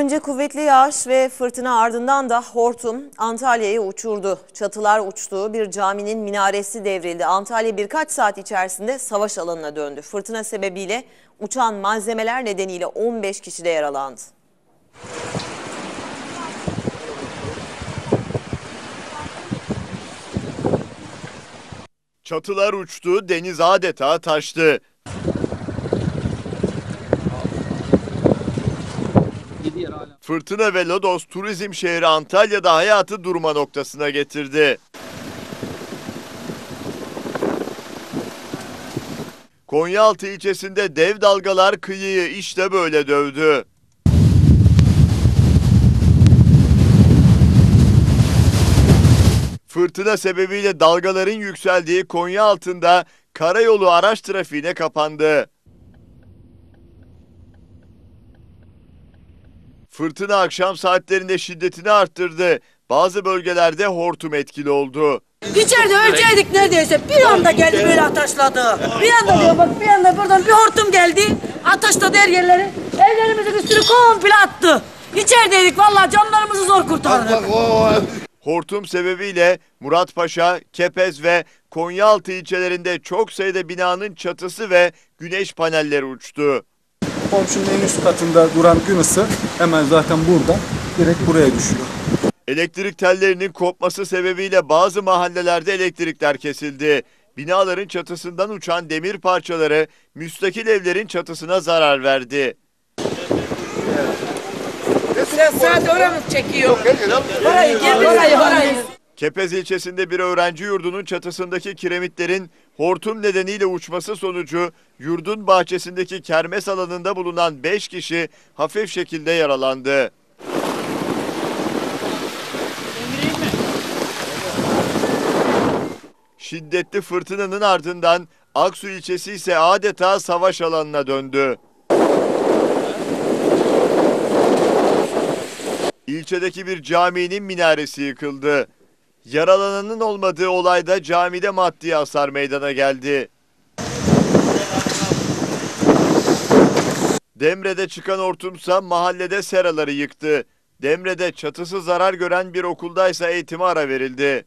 Önce kuvvetli yağış ve fırtına ardından da hortum Antalya'yı uçurdu. Çatılar uçtu, bir caminin minaresi devrildi. Antalya birkaç saat içerisinde savaş alanına döndü. Fırtına sebebiyle uçan malzemeler nedeniyle 15 kişi de yaralandı. Çatılar uçtu, deniz adeta taştı. Fırtına ve lodos turizm şehri Antalya'da hayatı durma noktasına getirdi. Konyaaltı ilçesinde dev dalgalar kıyıyı işte böyle dövdü. Fırtına sebebiyle dalgaların yükseldiği Konya altında karayolu araç trafiğine kapandı. Fırtına akşam saatlerinde şiddetini arttırdı. Bazı bölgelerde hortum etkili oldu. İçeride ölecektik neredeyse. Bir anda geldi böyle ataşladı. Bir anda diyor bak bir anda buradan bir hortum geldi. Ataşladı her yerleri. Evlerimizin üstünü komple attı. İçerideydik vallahi canlarımızı zor kurtardık. Hortum sebebiyle Muratpaşa, Kepez ve Konyaaltı ilçelerinde çok sayıda binanın çatısı ve güneş panelleri uçtu. Komşunun en üst katında duran gün ısı hemen zaten burada direkt buraya düşüyor. Elektrik tellerinin kopması sebebiyle bazı mahallelerde elektrikler kesildi. Binaların çatısından uçan demir parçaları müstakil evlerin çatısına zarar verdi. Sen sadece oramız çekiyor. Orayı gel orayı orayı. Kepez ilçesinde bir öğrenci yurdunun çatısındaki kiremitlerin hortum nedeniyle uçması sonucu yurdun bahçesindeki kermes alanında bulunan 5 kişi hafif şekilde yaralandı. Şiddetli fırtınanın ardından Aksu ilçesi ise adeta savaş alanına döndü. İlçedeki bir caminin minaresi yıkıldı. Yaralananın olmadığı olayda camide maddi hasar meydana geldi. Demre'de çıkan hortumsa mahallede seraları yıktı. Demre'de çatısı zarar gören bir okuldaysa eğitime ara verildi.